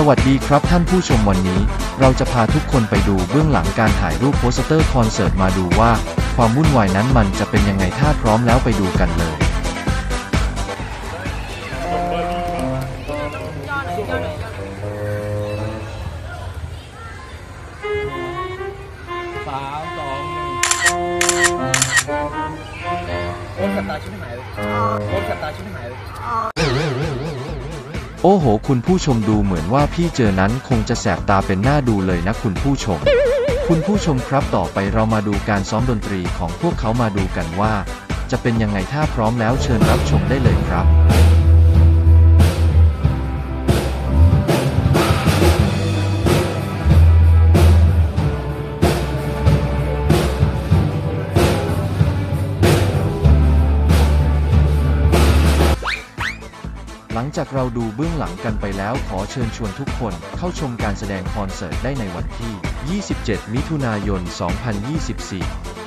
สวัสดีครับท่านผู้ชมวันนี้ เราจะพาทุกคนไปดูเบื้องหลังการถ่ายรูปโปสเตอร์คอนเสิร์ตมาดูว่า ความวุ่นวายนั้นมันจะเป็นยังไงถ้าพร้อมแล้วไปดูกันเลย สามสองหนึ่งโอ้สัตตาชิบหายเลยโอ้สัตตาชิบหายเลย โอ้โห คุณผู้ชมดูเหมือนว่าพี่เจอนั้นคงจะแสบตาเป็นหน้าดูเลยนะคุณผู้ชม คุณผู้ชมครับต่อไปเรามาดูการซ้อมดนตรีของพวกเขามาดูกันว่า จะเป็นยังไงถ้าพร้อมแล้วเชิญรับชมได้เลยครับ หลังจากเราดูเบื้องหลังกันไปแล้วขอเชิญชวนทุกคนเข้าชมการแสดงคอนเสิร์ตได้ในวันที่ 27 มิถุนายน 2024